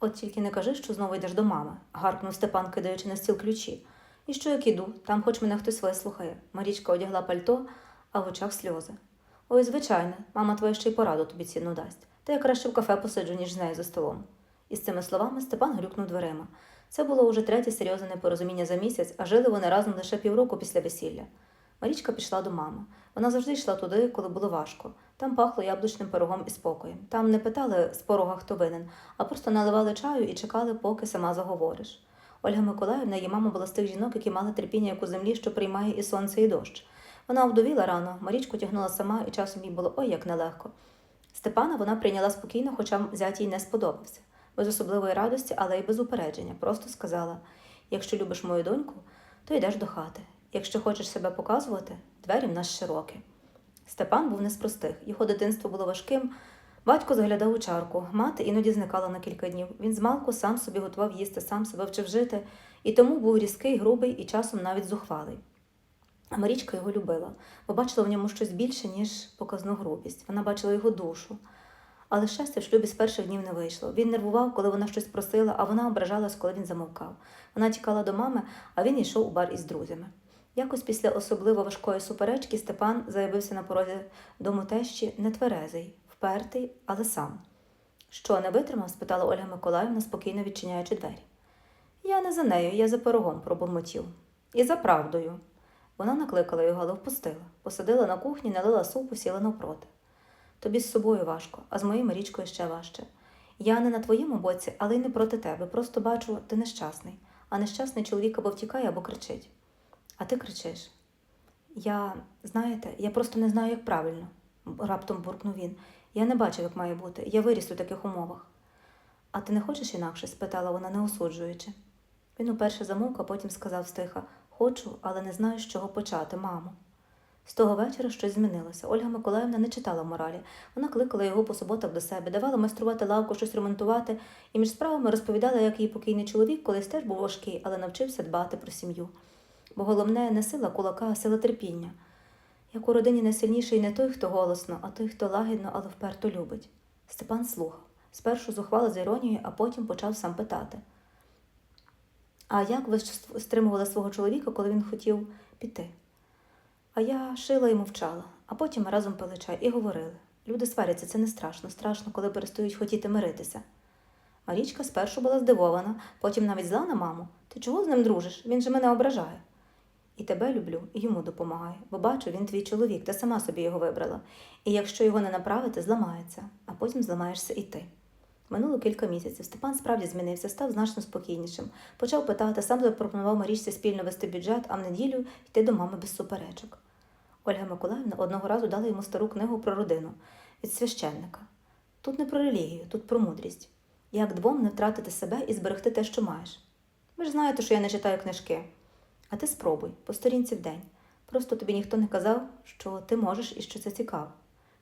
От тільки не кажи, що знову йдеш до мами, гаркнув Степан, кидаючи на стіл ключі. І що як іду, там хоч мене хтось вислухає. Марічка одягла пальто, а в очах сльози. Ой, звичайно, мама твоя ще й пораду тобі цінну дасть. Та я краще в кафе посиджу, ніж з нею за столом. І з цими словами Степан грюкнув дверима. Це було уже третє серйозне непорозуміння за місяць, а жили вони разом лише півроку після весілля. Марічка пішла до мами. Вона завжди йшла туди, коли було важко. Там пахло яблучним пирогом і спокоєм. Там не питали з порога, хто винен, а просто наливали чаю і чекали, поки сама заговориш. Ольга Миколаївна, її мама була з тих жінок, які мали терпіння як у землі, що приймає і сонце, і дощ. Вона обдовіла рано, Марічку тягнула сама, і часом їй було ой як нелегко. Степана вона прийняла спокійно, хоча зять їй не сподобався. Без особливої радості, але й без упередження. Просто сказала: якщо любиш мою доньку, то йдеш до хати. Якщо хочеш себе показувати, двері в нас широкі. Степан був не з простих. Його дитинство було важким. Батько заглядав у чарку, мати іноді зникала на кілька днів. Він змалку сам собі готував їсти, сам себе вчив жити, і тому був різкий, грубий і часом навіть зухвалий. А Марічка його любила, бо бачила в ньому щось більше, ніж показну грубість. Вона бачила його душу. Але щастя в шлюбі з перших днів не вийшло. Він нервував, коли вона щось просила, а вона ображалась, коли він замовкав. Вона тікала до мами, а він йшов у бар із друзями. Якось після особливо важкої суперечки Степан заявився на порозі дому тещі нетверезий, впертий, але сам. Що, не витримав? спитала Ольга Миколаївна, спокійно відчиняючи двері. Я не за нею, я за пирогом, пробурмотів. І за правдою. Вона накликала його, але впустила. Посадила на кухні, налила супу, сіла навпроти. Тобі з собою важко, а з моєю Марічкою ще важче. Я не на твоєму боці, але й не проти тебе. Просто бачу, ти нещасний. А нещасний чоловік або втікає, або кричить. А ти кричиш. Я, знаєте, я просто не знаю, як правильно, раптом буркнув він. Я не бачив, як має бути. Я виріс у таких умовах. А ти не хочеш інакше? спитала вона, не осуджуючи. Він уперше замовк, а потім сказав стиха Хочу, але не знаю, з чого почати, мамо. З того вечора щось змінилося. Ольга Миколаївна не читала моралі. Вона кликала його по суботах до себе, давала майструвати лавку, щось ремонтувати, і між справами розповідала, як її покійний чоловік колись теж був важкий, але навчився дбати про сім'ю. Бо головне не сила кулака, а сила терпіння. Як у родині найсильніший не той, хто голосно, а той, хто лагідно, але вперто любить. Степан слухав. Спершу зухвало з іронією, а потім почав сам питати. А як ви стримували свого чоловіка, коли він хотів піти? А я шила і мовчала, а потім ми разом пили чай і говорили. Люди сваряться, це не страшно. Страшно, коли перестають хотіти миритися. Марічка спершу була здивована, потім навіть зла на маму. Ти чого з ним дружиш? Він же мене ображає. І тебе люблю, і йому допомагаю, бо бачу, він твій чоловік, ти сама собі його вибрала. І якщо його не направити, зламається, а потім зламаєшся і ти. Минуло кілька місяців. Степан справді змінився, став значно спокійнішим. Почав питати, сам запропонував Марічці спільно вести бюджет, а в неділю йти до мами без суперечок. Ольга Миколаївна одного разу дала йому стару книгу про родину від священника. Тут не про релігію, тут про мудрість. Як двом не втратити себе і зберегти те, що маєш. Ви ж знаєте, що я не читаю книжки. А ти спробуй, по сторінці в день. Просто тобі ніхто не казав, що ти можеш і що це цікаво.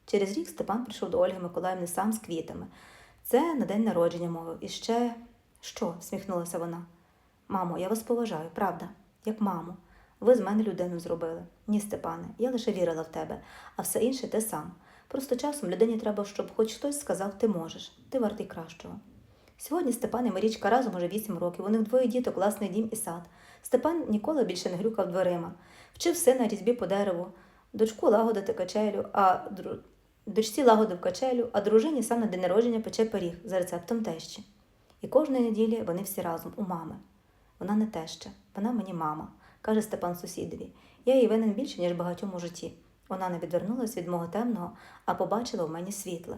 Через рік Степан прийшов до Ольги Миколаївни сам з квітами. Це на день народження мовив. І ще що? всміхнулася вона. Мамо, я вас поважаю, правда, як маму. Ви з мене людину зробили. Ні, Степане, я лише вірила в тебе, а все інше ти сам. Просто часом людині треба, щоб хоч хтось сказав, ти можеш, ти вартий кращого. Сьогодні Степан і Марічка разом уже вісім років. У них двоє діток, власний дім і сад. Степан ніколи більше не грюкав дверима, вчив сина різьбі по дереву, дочку лагодити качелю, а дру... дочці лагодив качелю, а дружині сам на день народження пече пиріг за рецептом тещі. І кожної неділі вони всі разом у мами. Вона не теща, вона мені мама, каже Степан сусідові. Я їй винен більше, ніж багатьом у житті. Вона не відвернулась від мого темного, а побачила в мені світле.